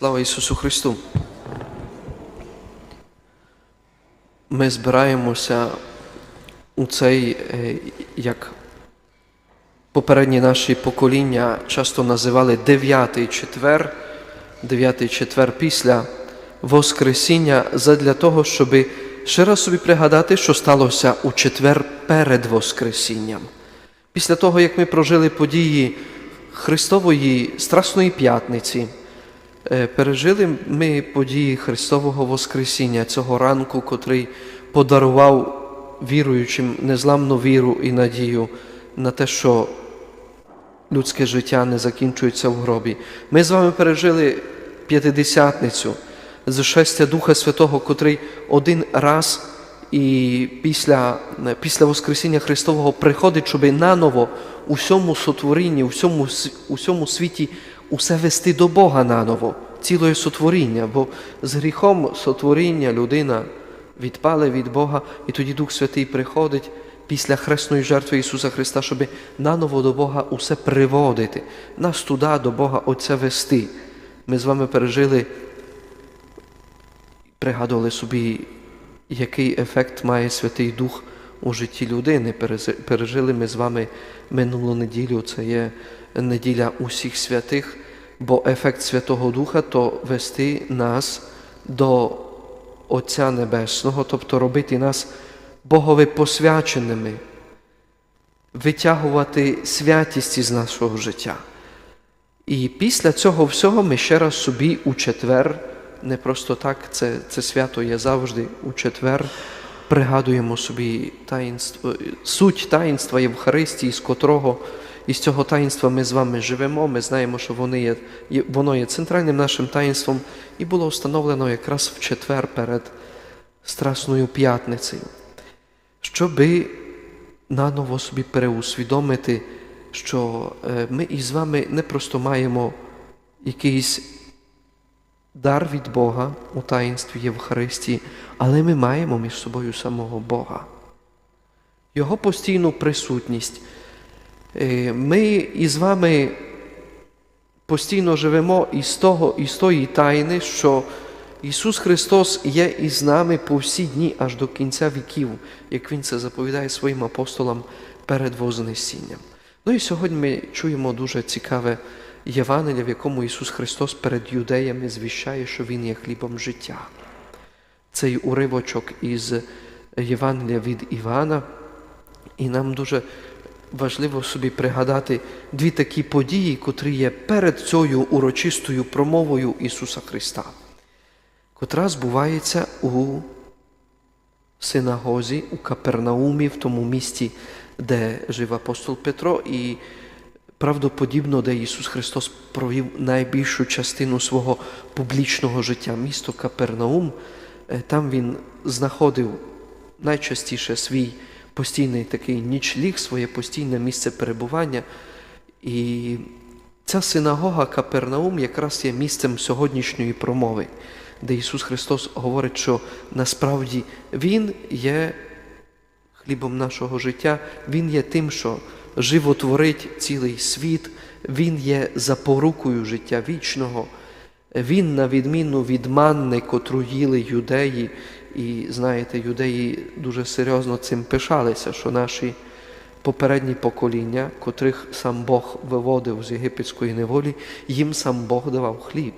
Слава Ісусу Христу! Ми збираємося у цей, е, як попередні наші покоління часто називали дев'ятий четвер, дев'ятий четвер після Воскресіння, задля того, щоб ще раз собі пригадати, що сталося у четвер перед Воскресінням. Після того, як ми прожили події Христової Страсної П'ятниці, Пережили ми події Христового Воскресіння цього ранку, котрий подарував віруючим незламну віру і надію на те, що людське життя не закінчується в гробі. Ми з вами пережили п'ятидесятницю з шестя Духа Святого, котрий один раз і після, після Воскресіння Христового приходить, щоб наново у всьому сотворінні, у всьому, у всьому світі усе вести до Бога наново, ціле сотворіння, бо з гріхом сотворіння людина відпали від Бога, і тоді Дух Святий приходить після хресної жертви Ісуса Христа, щоб наново до Бога усе приводити, нас туди до Бога Отця вести. Ми з вами пережили, пригадували собі, який ефект має Святий Дух у житті людини. Пережили ми з вами минулу неділю, це є неділя усіх святих, бо ефект Святого Духа то вести нас до Отця Небесного, тобто робити нас Богові посвяченими, витягувати святість із нашого життя. І після цього всього ми ще раз собі у четвер, не просто так, це, це свято є завжди у четвер, пригадуємо собі таїнство, суть таїнства Євхаристії, з котрого із цього таїнства ми з вами живемо. Ми знаємо, що вони є- воно є центральним нашим таїнством і було встановлено якраз в четвер перед Страсною п'ятницею, щоби наново собі переусвідомити, що е, ми із вами не просто маємо якийсь дар від Бога у таїнстві Євхаристії, але ми маємо між собою самого Бога. Його постійну присутність. Е, Ми із вами постійно живемо із того, із тої тайни, що Ісус Христос є із нами по всі дні аж до кінця віків, як Він це заповідає своїм апостолам перед Вознесінням. Ну і сьогодні ми чуємо дуже цікаве Євангеліє, в якому Ісус Христос перед юдеями звіщає, що Він є хлібом життя. Цей уривочок із Євангелія від Івана, і нам дуже важливо собі пригадати дві такі події, котрі є перед цією урочистою промовою Ісуса Христа, котра збувається у синагозі у Капернаумі, в тому місті, де жив апостол Петро, і правдоподібно, де Ісус Христос провів найбільшу частину свого публічного життя. Місто Капернаум, е, там Він знаходив найчастіше свій постійний такий нічліг, своє постійне місце перебування. І ця синагога Капернаум якраз є місцем сьогоднішньої промови, де Ісус Христос говорить, що насправді Він є хлібом нашого життя, Він є тим, що животворить цілий світ, Він є запорукою життя вічного. Він, на відміну від манни, котру їли юдеї, і знаєте, юдеї дуже серйозно цим пишалися, що наші попередні покоління, котрих сам Бог виводив з єгипетської неволі, їм сам Бог давав хліб.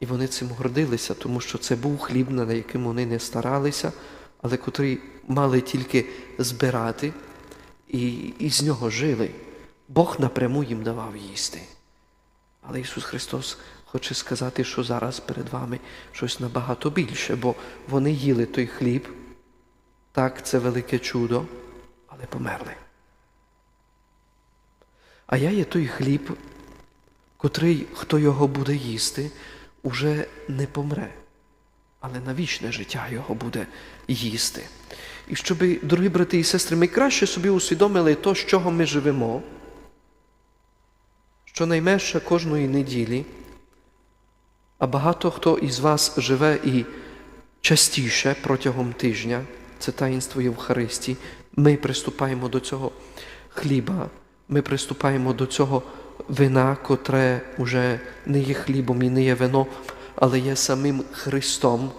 І вони цим гордилися, тому що це був хліб, над яким вони не старалися, але котрий мали тільки збирати і, і з нього жили. Бог напряму їм давав їсти. Але Ісус Христос хоче сказати, що зараз перед вами щось набагато більше, бо вони їли той хліб, так, це велике чудо, але померли. А я є той хліб, котрий, хто його буде їсти, уже не помре, але на вічне життя його буде їсти. І щоб, дорогі брати і сестри, ми краще собі усвідомили то, з чого ми живемо, щонайменше кожної неділі, а багато хто із вас живе і частіше протягом тижня, це таїнство Євхаристії, ми приступаємо до цього хліба, ми приступаємо до цього вина, котре уже не є хлібом і не є вино, але є самим Христом,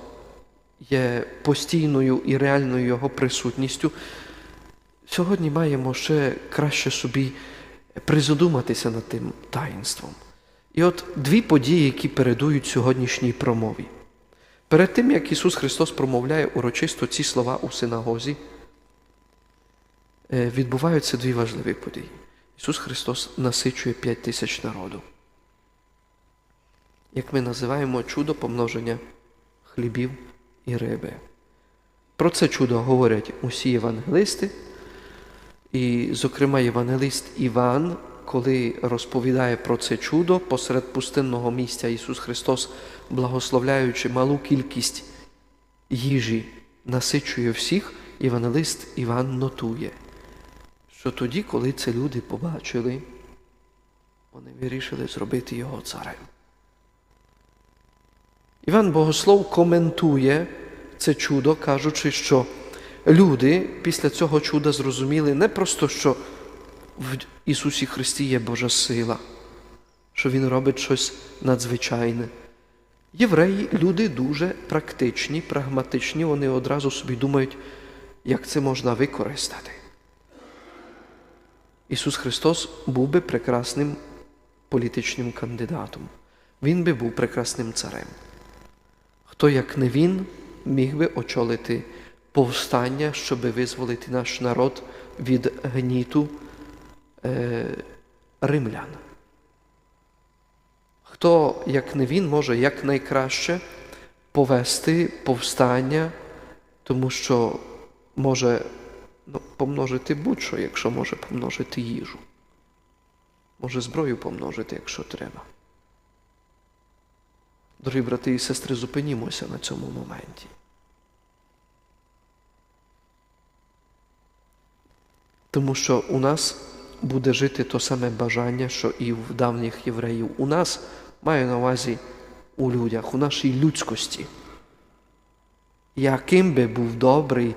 є постійною і реальною Його присутністю, сьогодні маємо ще краще собі призадуматися над тим таїнством. І от дві події, які передують сьогоднішній промові. Перед тим, як Ісус Христос промовляє урочисто ці слова у синагозі, е, відбуваються дві важливі події. Ісус Христос насичує п'ять тисяч народу. Як ми називаємо чудо помноження хлібів і риби. Про це чудо говорять усі євангелисти, і, зокрема, євангелист Іван, коли розповідає про це чудо, посеред пустинного місця Ісус Христос, благословляючи малу кількість їжі, насичує всіх, євангелист Іван нотує, що тоді, коли це люди побачили, вони вирішили зробити його царем. Іван Богослов коментує це чудо, кажучи, що люди після цього чуда зрозуміли не просто, що в Ісусі Христі є Божа сила, що Він робить щось надзвичайне. Євреї люди дуже практичні, прагматичні, вони одразу собі думають, як це можна використати. Ісус Христос був би прекрасним політичним кандидатом. Він би був прекрасним царем. Хто, як не він, міг би очолити повстання, щоб визволити наш народ від гніту е, римлян? Хто, як не він, може якнайкраще повести повстання, тому що може ну, помножити будь-що, якщо може помножити їжу, може зброю помножити, якщо треба. Дорогі брати і сестри, зупинімося на цьому моменті. Тому що у нас буде жити то саме бажання, що і в давніх євреїв. У нас маю на увазі у людях, у нашій людськості. Яким би був добрий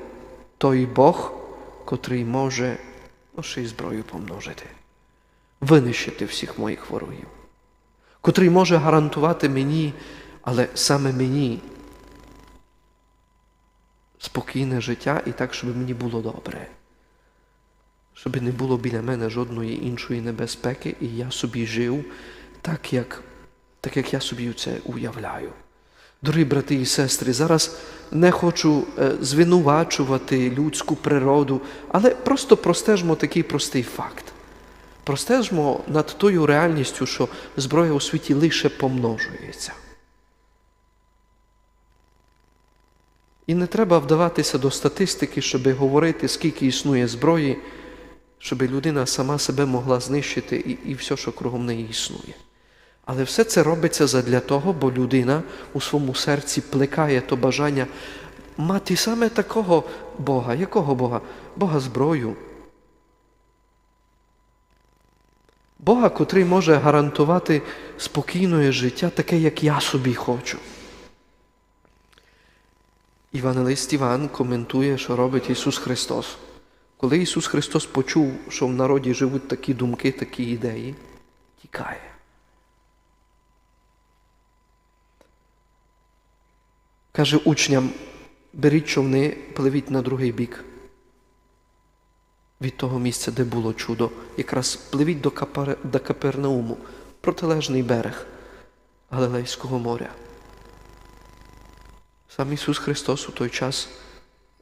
той Бог, котрий може ще й зброю помножити, винищити всіх моїх ворогів котрий може гарантувати мені, але саме мені спокійне життя і так, щоб мені було добре. Щоб не було біля мене жодної іншої небезпеки, і я собі жив так, як так, як я собі це уявляю. Дорогі брати і сестри, зараз не хочу е, звинувачувати людську природу, але просто простежмо такий простий факт. Простежмо над тою реальністю, що зброя у світі лише помножується. І не треба вдаватися до статистики, щоб говорити, скільки існує зброї, щоб людина сама себе могла знищити і, і все, що кругом неї існує. Але все це робиться задля того, бо людина у своєму серці плекає то бажання мати саме такого Бога. Якого Бога? Бога зброю. Бога, котрий може гарантувати спокійне життя, таке, як я собі хочу. Івангелист Іван коментує, що робить Ісус Христос. Коли Ісус Христос почув, що в народі живуть такі думки, такі ідеї, тікає. Каже учням, беріть човни, пливіть на другий бік від того місця, де було чудо, якраз пливіть до, Капар... до Капернауму, протилежний берег Галилейського моря. Сам Ісус Христос у той час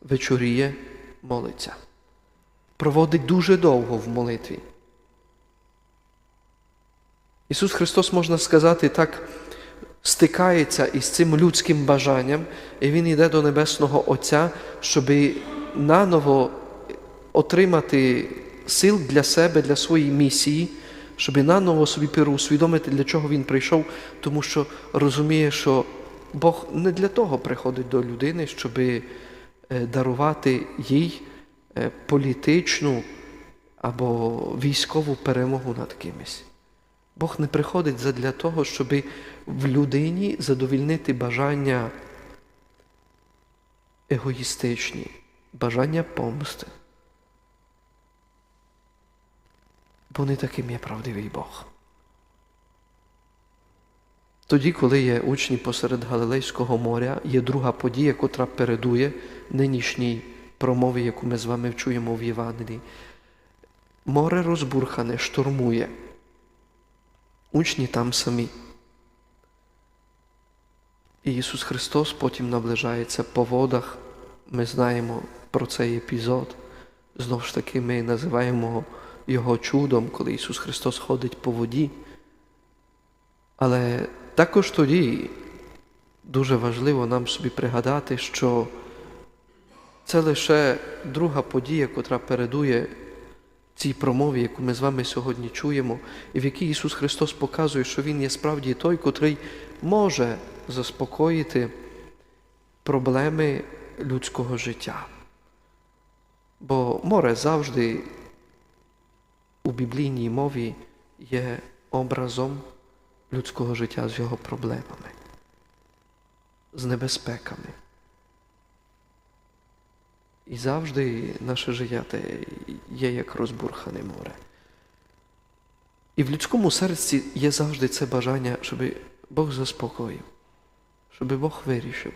вечоріє, молиться, проводить дуже довго в молитві. Ісус Христос, можна сказати, так стикається із цим людським бажанням, і Він йде до Небесного Отця, щоби наново отримати сил для себе, для своєї місії, щоб наново собі переусвідомити, для чого він прийшов, тому що розуміє, що Бог не для того приходить до людини, щоб дарувати їй політичну або військову перемогу над кимось. Бог не приходить задля того, щоб в людині задовільнити бажання егоїстичні, бажання помсти. Бо таким є правдивий Бог. Тоді, коли є учні посеред Галилейського моря, є друга подія, котра передує нинішній промові, яку ми з вами вчуємо в Євангелії. Море розбурхане, штурмує. Учні там самі. І Ісус Христос потім наближається по водах. Ми знаємо про цей епізод. Знову ж таки, ми називаємо його чудом, коли Ісус Христос ходить по воді. Але також тоді дуже важливо нам собі пригадати, що це лише друга подія, котра передує цій промові, яку ми з вами сьогодні чуємо, і в якій Ісус Христос показує, що Він є справді той, котрий може заспокоїти проблеми людського життя. Бо море завжди у біблійній мові є образом людського життя з його проблемами, з небезпеками. І завжди наше життя є як розбурхане море. І в людському серці є завжди це бажання, щоб Бог заспокоїв, щоб Бог вирішив,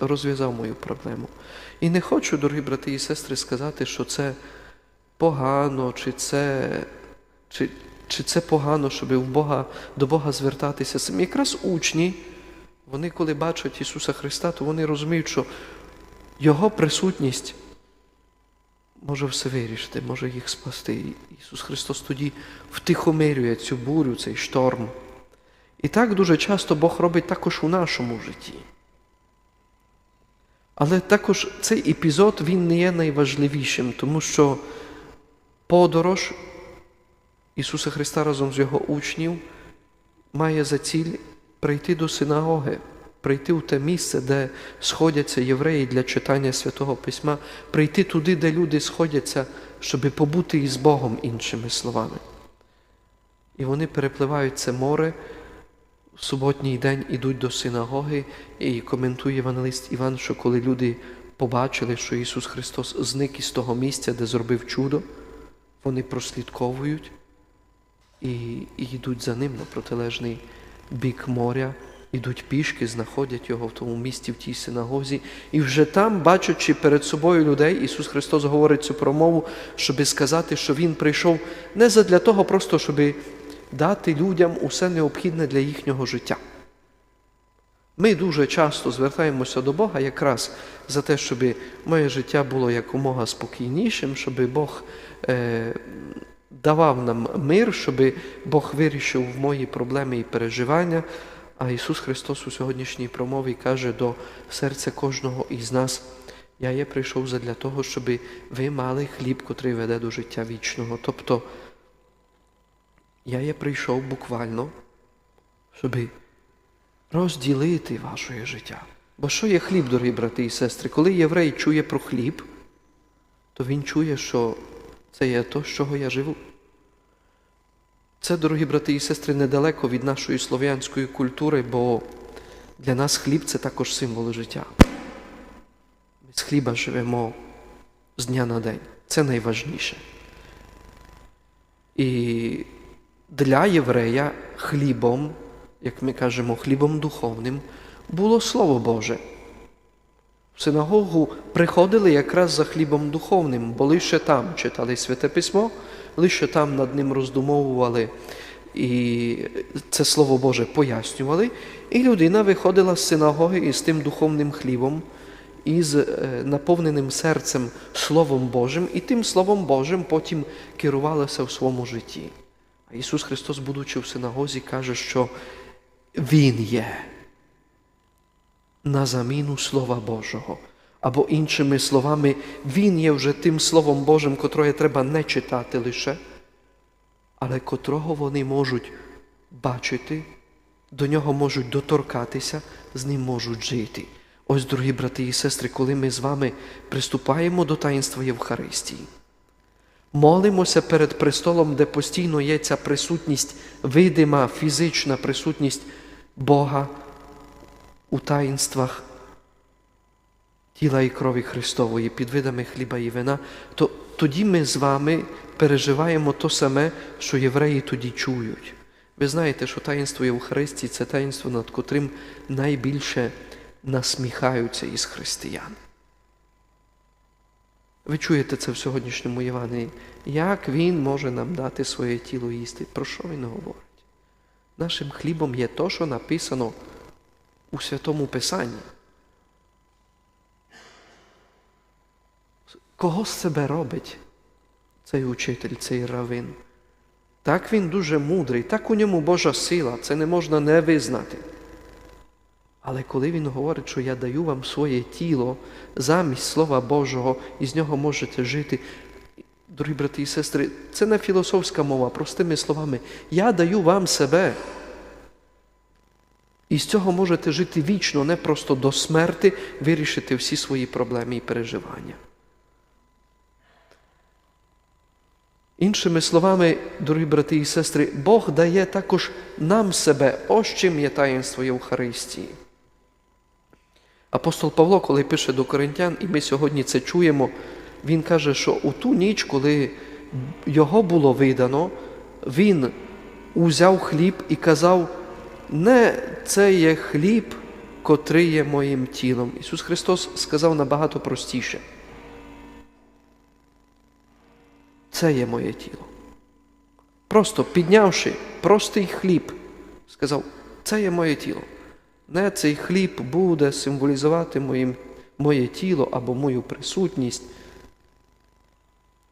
розв'язав мою проблему. І не хочу, дорогі брати і сестри, сказати, що це погано, чи це, чи, чи це погано, щоб в Бога, до Бога звертатися. Самі якраз учні, вони, коли бачать Ісуса Христа, то вони розуміють, що Його присутність може все вирішити, може їх спасти. Ісус Христос тоді втихомирює цю бурю, цей шторм. І так дуже часто Бог робить також у нашому житті. Але також цей епізод він не є найважливішим, тому що подорож Ісуса Христа разом з Його учнів має за ціль прийти до синагоги, прийти в те місце, де сходяться євреї для читання святого Письма, прийти туди, де люди сходяться, щоб побути із Богом, іншими словами. І вони перепливають це море. В суботній день ідуть до синагоги і коментує євангелист Іван, що коли люди побачили, що Ісус Христос зник із того місця, де зробив чудо, вони прослідковують і, і йдуть за ним на протилежний бік моря, ідуть пішки, знаходять його в тому місці, в тій синагозі. І вже там, бачачи перед собою людей, Ісус Христос говорить цю промову, щоби сказати, що Він прийшов не задля того, просто щоби дати людям усе необхідне для їхнього життя. Ми дуже часто звертаємося до Бога якраз за те, щоб моє життя було якомога спокійнішим, щоб Бог давав нам мир, щоб Бог вирішив мої проблеми і переживання. А Ісус Христос у сьогоднішній промові каже до серця кожного із нас, я є прийшов задля того, щоб ви мали хліб, котрий веде до життя вічного. Тобто я є прийшов буквально, щоб розділити ваше життя. Бо що є хліб, дорогі брати і сестри? Коли єврей чує про хліб, то він чує, що це є то, з чого я живу. Це, дорогі брати і сестри, недалеко від нашої слов'янської культури, бо для нас хліб це також символ життя. Ми з хліба живемо з дня на день. Це найважніше. І для єврея хлібом, як ми кажемо, хлібом духовним, було Слово Боже. В синагогу приходили якраз за хлібом духовним, бо лише там читали Святе Письмо, лише там над ним роздумовували і це Слово Боже пояснювали, і людина виходила з синагоги із тим духовним хлібом, із е, наповненим серцем Словом Божим, і тим Словом Божим потім керувалася в своєму житті. А Ісус Христос, будучи в синагозі, каже, що Він є на заміну Слова Божого. Або іншими словами, Він є вже тим Словом Божим, котре треба не читати лише, але котрого вони можуть бачити, до нього можуть доторкатися, з ним можуть жити. Ось, дорогі брати і сестри, коли ми з вами приступаємо до таїнства Євхаристії, молимося перед престолом, де постійно є ця присутність, видима, фізична присутність Бога у таїнствах тіла і крові Христової під видами хліба і вина, то тоді ми з вами переживаємо то саме, що євреї тоді чують. Ви знаєте, що таїнство Євхаристії це таїнство, над котрим найбільше насміхаються із християн. Ви чуєте це в сьогоднішньому Євангелії. Як Він може нам дати своє тіло їсти? Про що Він говорить? Нашим хлібом є то, що написано у Святому Писанні. Кого з себе робить цей учитель, цей равин? Так він дуже мудрий, так у ньому Божа сила, це не можна не визнати. Але коли він говорить, що я даю вам своє тіло замість Слова Божого, і з нього можете жити, дорогі брати і сестри, це не філософська мова, простими словами. Я даю вам себе. І з цього можете жити вічно, не просто до смерти, вирішити всі свої проблеми і переживання. Іншими словами, дорогі брати і сестри, Бог дає також нам себе, ось чим є таїнство Євхаристії. Апостол Павло, коли пише до коринтян, і ми сьогодні це чуємо, він каже, що у ту ніч, коли його було видано, він узяв хліб і казав, не це є хліб, котрий є моїм тілом. Ісус Христос сказав набагато простіше. Це є моє тіло. Просто піднявши простий хліб, сказав, це є моє тіло. Не цей хліб буде символізувати моїм, моє тіло або мою присутність.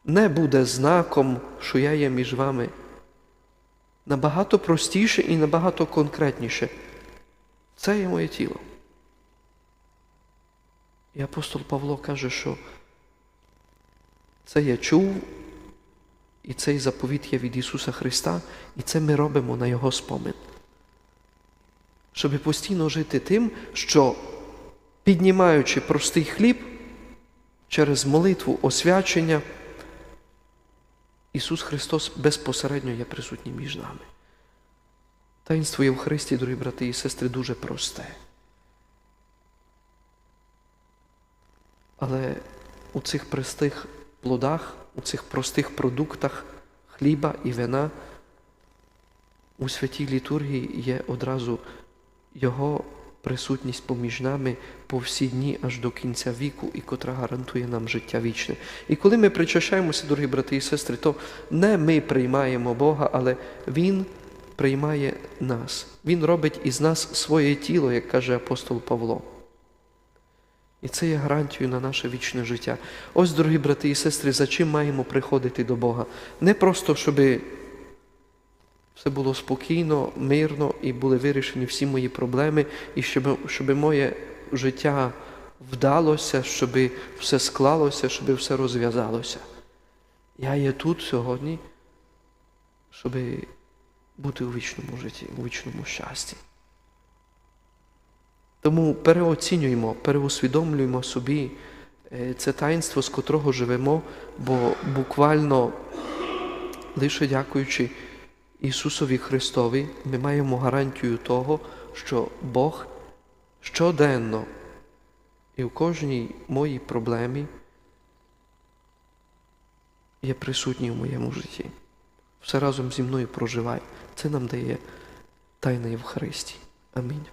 Не буде знаком, що я є між вами. Набагато простіше і набагато конкретніше. Це є моє тіло. І апостол Павло каже, що це я чув, і цей заповіт є від Ісуса Христа, і це ми робимо на Його спомин. Щоб постійно жити тим, що піднімаючи простий хліб через молитву освячення, Ісус Христос безпосередньо є присутній між нами. Таїнство Євхаристії, дорогі брати і сестри, дуже просте. Але у цих простих плодах, у цих простих продуктах хліба і вина у святій літургії є одразу Його присутність поміж нами по всі дні аж до кінця віку, і котра гарантує нам життя вічне. І коли ми причащаємося, дорогі брати і сестри, то не ми приймаємо Бога, але Він приймає нас. Він робить із нас своє тіло, як каже апостол Павло. І це є гарантією на наше вічне життя. Ось, дорогі брати і сестри, за чим маємо приходити до Бога? Не просто, щоб все було спокійно, мирно і були вирішені всі мої проблеми, і щоб, щоб моє життя вдалося, щоб все склалося, щоб все розв'язалося. Я є тут сьогодні, щоб бути у вічному житті, у вічному щасті. Тому переоцінюємо, переусвідомлюємо собі е, це таїнство, з котрого живемо, бо буквально лише дякуючи Ісусові Христові, ми маємо гарантію того, що Бог щоденно і в кожній моїй проблемі є присутній у моєму житті. Все разом зі мною проживай. Це нам дає тайна Євхаристії. Амінь.